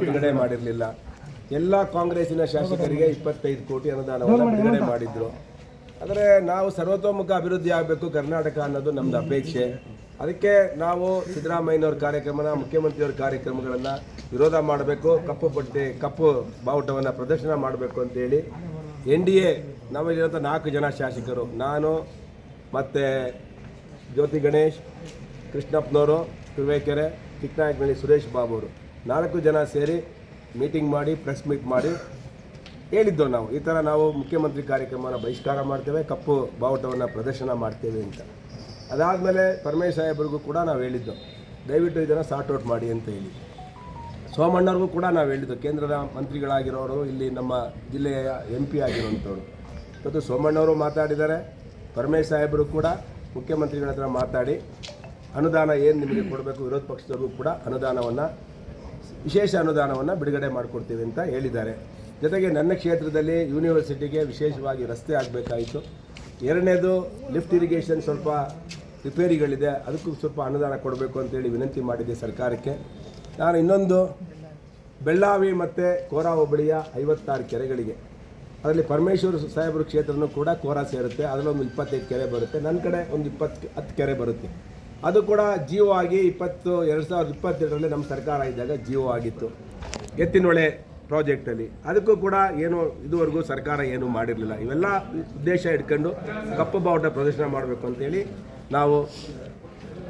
ಬಿಡುಗಡೆ ಮಾಡಿರಲಿಲ್ಲ. ಎಲ್ಲ ಕಾಂಗ್ರೆಸ್ಸಿನ ಶಾಸಕರಿಗೆ ಇಪ್ಪತ್ತೈದು ಕೋಟಿ ಅನುದಾನವನ್ನು ಬಿಡುಗಡೆ ಮಾಡಿದ್ರು. ಆದರೆ ನಾವು ಸರ್ವತೋಮುಖ ಅಭಿವೃದ್ಧಿ ಆಗಬೇಕು ಕರ್ನಾಟಕ ಅನ್ನೋದು ನಮ್ದು ಅಪೇಕ್ಷೆ. ಅದಕ್ಕೆ ನಾವು ಸಿದ್ದರಾಮಯ್ಯನವ್ರ ಕಾರ್ಯಕ್ರಮನ, ಮುಖ್ಯಮಂತ್ರಿಯವ್ರ ಕಾರ್ಯಕ್ರಮಗಳನ್ನು ವಿರೋಧ ಮಾಡಬೇಕು, ಕಪ್ಪು ಬಟ್ಟೆ, ಕಪ್ಪು ಬಾವುಟವನ್ನು ಪ್ರದರ್ಶನ ಮಾಡಬೇಕು ಅಂತೇಳಿ ಎನ್ ಡಿ ಎ ನಮ್ಮಲ್ಲಿರುವಂಥ ನಾಲ್ಕು ಜನ ಶಾಸಕರು. ನಾನು ಮತ್ತು ಜ್ಯೋತಿ ಗಣೇಶ್, ಕೃಷ್ಣಪ್ಪನವರು ತುರುವೇಕೆರೆ ಚಿಕ್ಕನಾಯಕನಹಳ್ಳಿ ಸುರೇಶ್ ಬಾಬು ಅವರು. ನಾಲ್ಕು ಜನ ಸೇರಿ ಮೀಟಿಂಗ್ ಮಾಡಿ, ಪ್ರೆಸ್ ಮೀಟ್ ಮಾಡಿ ಹೇಳಿದ್ದು ನಾವು. ಈ ಥರ ನಾವು ಮುಖ್ಯಮಂತ್ರಿ ಕಾರ್ಯಕ್ರಮನ ಬಹಿಷ್ಕಾರ ಮಾಡ್ತೇವೆ, ಕಪ್ಪು ಬಾವುಟವನ್ನು ಪ್ರದರ್ಶನ ಮಾಡ್ತೇವೆ ಅಂತ. ಅದಾದಮೇಲೆ ಪರಮೇಶ್ ಸಾಹೇಬ್ರಿಗೂ ಕೂಡ ನಾವು ಹೇಳಿದ್ದು. ದಯವಿಟ್ಟು ಇದನ್ನು ಸಾರ್ಟ್ ಔಟ್ ಮಾಡಿ ಅಂತ ಹೇಳಿ. ಸೋಮಣ್ಣವ್ರಿಗೂ ಕೂಡ ನಾವು ಹೇಳಿದ್ದು. ಕೇಂದ್ರದ ಮಂತ್ರಿಗಳಾಗಿರೋರು, ಇಲ್ಲಿ ನಮ್ಮ ಜಿಲ್ಲೆಯ ಎಂ ಪಿ ಆಗಿರುವಂಥವ್ರು. ಇವತ್ತು ಸೋಮಣ್ಣವರು ಮಾತಾಡಿದ್ದಾರೆ. ಪರಮೇಶ್ ಸಾಹೇಬರು ಕೂಡ ಮುಖ್ಯಮಂತ್ರಿಗಳ ಹತ್ರ ಮಾತಾಡಿ, ಅನುದಾನ ಏನು ನಿಮಗೆ ಕೊಡಬೇಕು ವಿರೋಧ ಪಕ್ಷದವ್ರಿಗೂ ಕೂಡ ಅನುದಾನವನ್ನು ವಿಶೇಷ ಅನುದಾನವನ್ನು ಬಿಡುಗಡೆ ಮಾಡಿಕೊಡ್ತೀವಿ ಅಂತ ಹೇಳಿದ್ದಾರೆ. ಜೊತೆಗೆ ನನ್ನ ಕ್ಷೇತ್ರದಲ್ಲಿ ಯೂನಿವರ್ಸಿಟಿಗೆ ವಿಶೇಷವಾಗಿ ರಸ್ತೆ ಆಗಬೇಕಾಯಿತು. ಎರಡನೇದು ಲಿಫ್ಟ್ ಇರಿಗೇಷನ್ ಸ್ವಲ್ಪ ರಿಪೇರಿಗಳಿದೆ. ಅದಕ್ಕೂ ಸ್ವಲ್ಪ ಅನುದಾನ ಕೊಡಬೇಕು ಅಂತೇಳಿ ವಿನಂತಿ ಮಾಡಿದೆ ಸರ್ಕಾರಕ್ಕೆ. ನಾನು ಇನ್ನೊಂದು ಬೆಳ್ಳಾವಿ ಮತ್ತು ಕೋರಾ ಹೋಬಳಿಯ ಐವತ್ತಾರು ಕೆರೆಗಳಿಗೆ. ಅದರಲ್ಲಿ ಪರಮೇಶ್ವರ ಸಾಹೇಬ್ರ ಕ್ಷೇತ್ರನೂ ಕೂಡ ಕೋರಾ ಸೇರುತ್ತೆ. ಅದರಲ್ಲೊಂದು ಇಪ್ಪತ್ತೈದು ಕೆರೆ ಬರುತ್ತೆ. ನನ್ನ ಕಡೆ ಒಂದು ಇಪ್ಪತ್ತು, ಹತ್ತು ಕೆರೆ ಬರುತ್ತೆ. ಅದು ಕೂಡ ಜಿಯೋ ಆಗಿ ಇಪ್ಪತ್ತು, ಎರಡು ಸಾವಿರದ ಇಪ್ಪತ್ತೆರಡರಲ್ಲಿ ನಮ್ಮ ಸರ್ಕಾರ ಇದ್ದಾಗ ಜಿಯೋ ಆಗಿತ್ತು. ಎತ್ತಿನೊಳೆ ಪ್ರಾಜೆಕ್ಟಲ್ಲಿ ಅದಕ್ಕೂ ಕೂಡ ಏನು ಇದುವರೆಗೂ ಸರ್ಕಾರ ಏನು ಮಾಡಿರಲಿಲ್ಲ. ಇವೆಲ್ಲ ಉದ್ದೇಶ ಇಟ್ಕೊಂಡು ಕಪ್ಪು ಬಾವುಟ ಪ್ರದರ್ಶನ ಮಾಡಬೇಕು ಅಂತೇಳಿ ನಾವು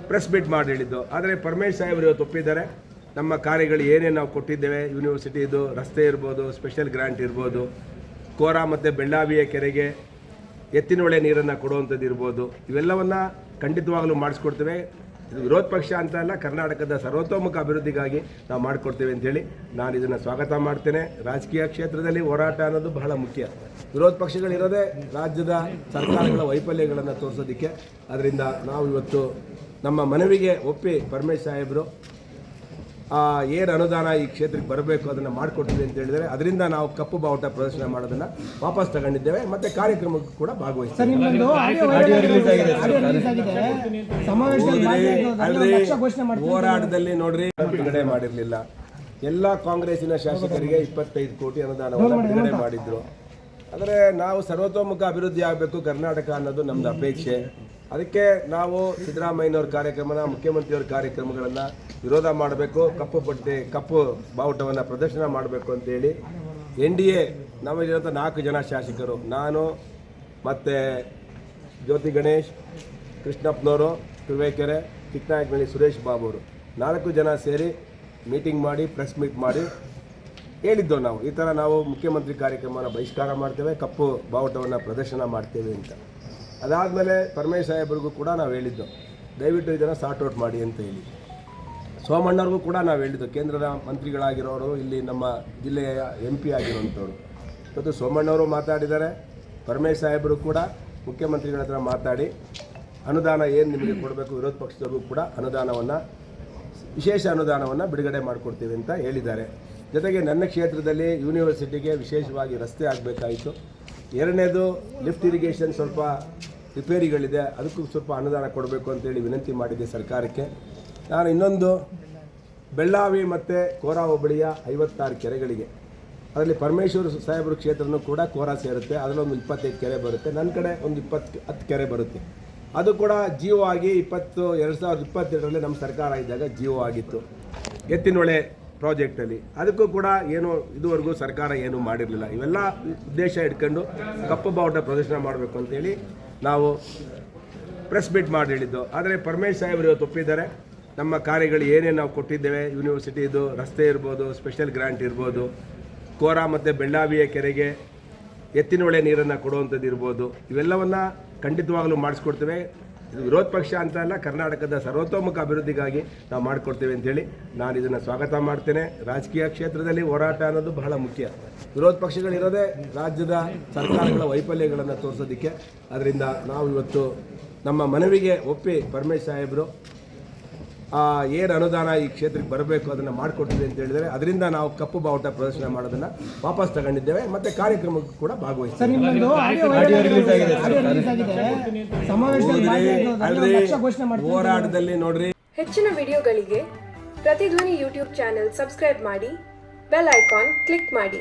ಪ್ರೆಸ್ ಮೀಟ್ ಮಾಡಿ ಹೇಳಿದ್ದು. ಆದರೆ ಪರಮೇಶ್ ಸಾಹೇಬರು ಇವತ್ತು ಒಪ್ಪಿದ್ದಾರೆ. ನಮ್ಮ ಕಾರ್ಯಗಳು ಏನೇನು ನಾವು ಕೊಟ್ಟಿದ್ದೇವೆ ಯೂನಿವರ್ಸಿಟಿದು ರಸ್ತೆ ಇರ್ಬೋದು ಸ್ಪೆಷಲ್ ಗ್ರ್ಯಾಂಟ್ ಇರ್ಬೋದು, ಕೋರಾ ಮತ್ತು ಬೆಳ್ಳಾವಿಯ ಕೆರೆಗೆ ಎತ್ತಿನೊಳೆ ನೀರನ್ನು ಕೊಡುವಂಥದ್ದು ಇರ್ಬೋದು, ಇವೆಲ್ಲವನ್ನ ಖಂಡಿತವಾಗಲೂ ಮಾಡಿಸ್ಕೊಡ್ತೇವೆ. ಇದು ವಿರೋಧ ಪಕ್ಷ ಅಂತ ಅಲ್ಲ, ಕರ್ನಾಟಕದ ಸರ್ವತೋಮುಖ ಅಭಿವೃದ್ಧಿಗಾಗಿ ನಾವು ಮಾಡಿಕೊಡ್ತೇವೆ ಅಂತೇಳಿ ನಾನು ಇದನ್ನು ಸ್ವಾಗತ ಮಾಡ್ತೇನೆ. ರಾಜಕೀಯ ಕ್ಷೇತ್ರದಲ್ಲಿ ಹೋರಾಟ ಅನ್ನೋದು ಬಹಳ ಮುಖ್ಯ. ವಿರೋಧ ಪಕ್ಷಗಳಿರೋದೇ ರಾಜ್ಯದ ಸರ್ಕಾರಗಳ ವೈಫಲ್ಯಗಳನ್ನು ತೋರಿಸೋದಕ್ಕೆ. ಅದರಿಂದ ನಾವು ಇವತ್ತು ನಮ್ಮ ಮನವಿಗೆ ಒಪ್ಪಿ ಪರಮೇಶ್ ಸಾಹೇಬರು ಏನು ಅನುದಾನ ಈ ಕ್ಷೇತ್ರಕ್ಕೆ ಬರಬೇಕು ಅದನ್ನು ಮಾಡಿಕೊಟ್ಟಿದೆ ಅಂತ ಹೇಳಿದರೆ ಅದರಿಂದ ನಾವು ಕಪ್ಪು ಬಾವುಟ ಪ್ರದರ್ಶನ ಮಾಡೋದನ್ನು ವಾಪಸ್ ತಗೊಂಡಿದ್ದೇವೆ ಮತ್ತು ಕಾರ್ಯಕ್ರಮಕ್ಕೂ ಕೂಡ ಭಾಗವಹಿಸ್ತೀವಿ. ನಿಮ್ಮೊಂದು ಆಡಿಯೋ ವೈರಲ್ ಆಗಿದೆ. ಆಡಿಯೋ ಆಗಿದೆ. ಸಮಾವೇಶದಲ್ಲಿ ಭಾಗಿಯಾಗಿದ್ದು ಘೋಷಣೆ ಮಾಡ್ತಾರೆ ಹೋರಾಟದಲ್ಲಿ ನೋಡ್ರಿ ಬಿಡುಗಡೆ ಮಾಡಿರಲಿಲ್ಲ. ಎಲ್ಲ ಕಾಂಗ್ರೆಸ್ಸಿನ ಶಾಸಕರಿಗೆ ಇಪ್ಪತ್ತೈದು ಕೋಟಿ ಅನುದಾನವನ್ನು ಬಿಡುಗಡೆ ಮಾಡಿದ್ರು. ಆದರೆ ನಾವು ಸರ್ವತೋಮುಖ ಅಭಿವೃದ್ಧಿ ಆಗಬೇಕು ಕರ್ನಾಟಕ ಅನ್ನೋದು ನಮ್ದು ಅಪೇಕ್ಷೆ. ಅದಕ್ಕೆ ನಾವು ಸಿದ್ದರಾಮಯ್ಯನವ್ರ ಕಾರ್ಯಕ್ರಮನ, ಮುಖ್ಯಮಂತ್ರಿಯವ್ರ ಕಾರ್ಯಕ್ರಮಗಳನ್ನು ವಿರೋಧ ಮಾಡಬೇಕು, ಕಪ್ಪು ಪಟ್ಟಿ ಕಪ್ಪು ಬಾವುಟವನ್ನು ಪ್ರದರ್ಶನ ಮಾಡಬೇಕು ಅಂತೇಳಿ ಎನ್ ಡಿ ಎ ನಮ್ಮಲ್ಲಿರುವಂಥ ನಾಲ್ಕು ಜನ ಶಾಸಕರು, ನಾನು ಮತ್ತು ಜ್ಯೋತಿ ಗಣೇಶ್, ಕೃಷ್ಣಪ್ಪನವರು, ತುರುವೇಕೆರೆ, ಚಿಕ್ಕನಾಯಕನಹಳ್ಳಿ ಸುರೇಶ್ ಬಾಬು ಅವರು ನಾಲ್ಕು ಜನ ಸೇರಿ ಮೀಟಿಂಗ್ ಮಾಡಿ, ಪ್ರೆಸ್ ಮೀಟ್ ಮಾಡಿ ಹೇಳಿದ್ದೋ ನಾವು. ಈ ಥರ ನಾವು ಮುಖ್ಯಮಂತ್ರಿ ಕಾರ್ಯಕ್ರಮನ ಬಹಿಷ್ಕಾರ ಮಾಡ್ತೇವೆ, ಕಪ್ಪು ಬಾವುಟವನ್ನು ಪ್ರದರ್ಶನ ಮಾಡ್ತೇವೆ ಅಂತ. ಅದಾದಮೇಲೆ ಪರಮೇಶ್ ಸಾಹೇಬ್ರಿಗೂ ಕೂಡ ನಾವು ಹೇಳಿದ್ದು, ದಯವಿಟ್ಟು ಇದನ್ನು ಸಾರ್ಟ್ ಔಟ್ ಮಾಡಿ ಅಂತ ಹೇಳಿ. ಸೋಮಣ್ಣವ್ರಿಗೂ ಕೂಡ ನಾವು ಹೇಳಿದ್ದು, ಕೇಂದ್ರದ ಮಂತ್ರಿಗಳಾಗಿರೋರು ಇಲ್ಲಿ ನಮ್ಮ ಜಿಲ್ಲೆಯ ಎಂ ಪಿ ಆಗಿರುವಂಥವ್ರು. ಇವತ್ತು ಸೋಮಣ್ಣವರು ಮಾತಾಡಿದ್ದಾರೆ, ಪರಮೇಶ್ ಸಾಹೇಬರು ಕೂಡ ಮುಖ್ಯಮಂತ್ರಿಗಳ ಹತ್ರ ಮಾತಾಡಿ, ಅನುದಾನ ಏನು ನಿಮಗೆ ಕೊಡಬೇಕು, ವಿರೋಧ ಪಕ್ಷದವ್ರಿಗೂ ಕೂಡ ಅನುದಾನವನ್ನು, ವಿಶೇಷ ಅನುದಾನವನ್ನು ಬಿಡುಗಡೆ ಮಾಡಿಕೊಡ್ತೀವಿ ಅಂತ ಹೇಳಿದ್ದಾರೆ. ಜೊತೆಗೆ ನನ್ನ ಕ್ಷೇತ್ರದಲ್ಲಿ ಯೂನಿವರ್ಸಿಟಿಗೆ ವಿಶೇಷವಾಗಿ ರಸ್ತೆ ಆಗಬೇಕಾಯಿತು. ಎರಡನೇದು ಲಿಫ್ಟ್ ಇರಿಗೇಷನ್ ಸ್ವಲ್ಪ ರಿಪೇರಿಗಳಿದೆ, ಅದಕ್ಕೂ ಸ್ವಲ್ಪ ಅನುದಾನ ಕೊಡಬೇಕು ಅಂತೇಳಿ ವಿನಂತಿ ಮಾಡಿದೆ ಸರ್ಕಾರಕ್ಕೆ. ನಾನು ಇನ್ನೊಂದು, ಬೆಳ್ಳಾವಿ ಮತ್ತು ಕೋರಾ ಹೋಬಳಿಯ ಐವತ್ತಾರು ಕೆರೆಗಳಿಗೆ. ಅದರಲ್ಲಿ ಪರಮೇಶ್ವರ ಸಾಹೇಬ್ರ ಕ್ಷೇತ್ರನೂ ಕೂಡ ಕೋರಾ ಸೇರುತ್ತೆ, ಅದರಲ್ಲೊಂದು ಇಪ್ಪತ್ತೈದು ಕೆರೆ ಬರುತ್ತೆ, ನನ್ನ ಕಡೆ ಒಂದು ಇಪ್ಪತ್ತು, ಹತ್ತು ಕೆರೆ ಬರುತ್ತೆ. ಅದು ಕೂಡ ಜಿಯೋ ಆಗಿ ಇಪ್ಪತ್ತು, ಎರಡು ಸಾವಿರದ ಇಪ್ಪತ್ತೆರಡರಲ್ಲಿ ನಮ್ಮ ಸರ್ಕಾರ ಇದ್ದಾಗ ಜಿಯೋ ಆಗಿತ್ತು, ಎತ್ತಿನೊಳೆ ಪ್ರಾಜೆಕ್ಟಲ್ಲಿ. ಅದಕ್ಕೂ ಕೂಡ ಏನು, ಇದುವರೆಗೂ ಸರ್ಕಾರ ಏನು ಮಾಡಿರಲಿಲ್ಲ. ಇವೆಲ್ಲ ಉದ್ದೇಶ ಇಟ್ಕೊಂಡು ಕಪ್ಪು ಬಾವುಟ ಪ್ರದರ್ಶನ ಮಾಡಬೇಕು ಅಂತೇಳಿ ನಾವು ಪ್ರೆಸ್ ಮೀಟ್ ಮಾಡಿ ಹೇಳಿದ್ದು. ಆದರೆ ಪರಮೇಶ್ ಸಾಹೇಬರು ಇವತ್ತು ಒಪ್ಪಿದ್ದಾರೆ. ನಮ್ಮ ಕಾರ್ಯಗಳು ಏನೇನು ನಾವು ಕೊಟ್ಟಿದ್ದೇವೆ ಯೂನಿವರ್ಸಿಟಿದು ರಸ್ತೆ ಇರ್ಬೋದು ಸ್ಪೆಷಲ್ ಗ್ರ್ಯಾಂಟ್ ಇರ್ಬೋದು, ಕೋರ ಮತ್ತು ಬೆಳ್ಳಾವಿಯ ಕೆರೆಗೆ ಎತ್ತಿನೊಳೆ ನೀರನ್ನು ಕೊಡುವಂಥದ್ದು ಇರ್ಬೋದು, ಇವೆಲ್ಲವನ್ನು ಖಂಡಿತವಾಗಲೂ ಮಾಡಿಸ್ಕೊಡ್ತೇವೆ. ಇದು ವಿರೋಧ ಪಕ್ಷ ಅಂತ ಅಲ್ಲ, ಕರ್ನಾಟಕದ ಸರ್ವತೋಮುಖ ಅಭಿವೃದ್ಧಿಗಾಗಿ ನಾವು ಮಾಡಿಕೊಡ್ತೇವೆ ಅಂತೇಳಿ ನಾನು ಇದನ್ನು ಸ್ವಾಗತ ಮಾಡ್ತೇನೆ. ರಾಜಕೀಯ ಕ್ಷೇತ್ರದಲ್ಲಿ ಹೋರಾಟ ಅನ್ನೋದು ಬಹಳ ಮುಖ್ಯ. ವಿರೋಧ ಪಕ್ಷಗಳಿರೋದೇ ರಾಜ್ಯದ ಸರ್ಕಾರಗಳ ವೈಫಲ್ಯಗಳನ್ನು ತೋರಿಸೋದಕ್ಕೆ. ಅದರಿಂದ ನಾವು ಇವತ್ತು ನಮ್ಮ ಮನವಿಗೆ ಒಪ್ಪಿ ಪರಮೇಶ್ ಸಾಹೇಬರು ಏನು ಅನುದಾನ ಈ ಕ್ಷೇತ್ರಕ್ಕೆ ಬರಬೇಕು ಅದನ್ನು ಮಾಡಿಕೊಟ್ಟಿದೆ ಅಂತ ಹೇಳಿದರೆ ಅದರಿಂದ ನಾವು ಕಪ್ಪು ಬಾವುಟ ಪ್ರದರ್ಶನ ಮಾಡೋದನ್ನು ವಾಪಸ್ ತಗೊಂಡಿದ್ದೇವೆ ಮತ್ತು ಕಾರ್ಯಕ್ರಮಕ್ಕೆ ಕೂಡ ಭಾಗವಹಿಸ್ತೀವಿ. ಸರ್ ನಿಮ್ಮೊಂದು ಆಡಿಯೋ ಆಡಿಯೋ ರಿಲೀಸ್ ಆಗಿದೆ. ಸಮಾವೇಶದಲ್ಲಿ ಭಾಗಿಯಾಗಿದ್ದು ಅಲ್ರಿ ಲಕ್ಷ ಘೋಷಣೆ ಮಾಡ್ತಾರೆ ಹೋರಾಟದಲ್ಲಿ ನೋಡ್ರಿ. ಹೆಚ್ಚಿನ ವಿಡಿಯೋಗಳಿಗೆ ಪ್ರತಿಧ್ವನಿ ಯೂಟ್ಯೂಬ್ ಚಾನೆಲ್ ಸಬ್ಸ್ಕ್ರೈಬ್ ಮಾಡಿ ಬೆಲ್ ಐಕಾನ್ ಕ್ಲಿಕ್ ಮಾಡಿ.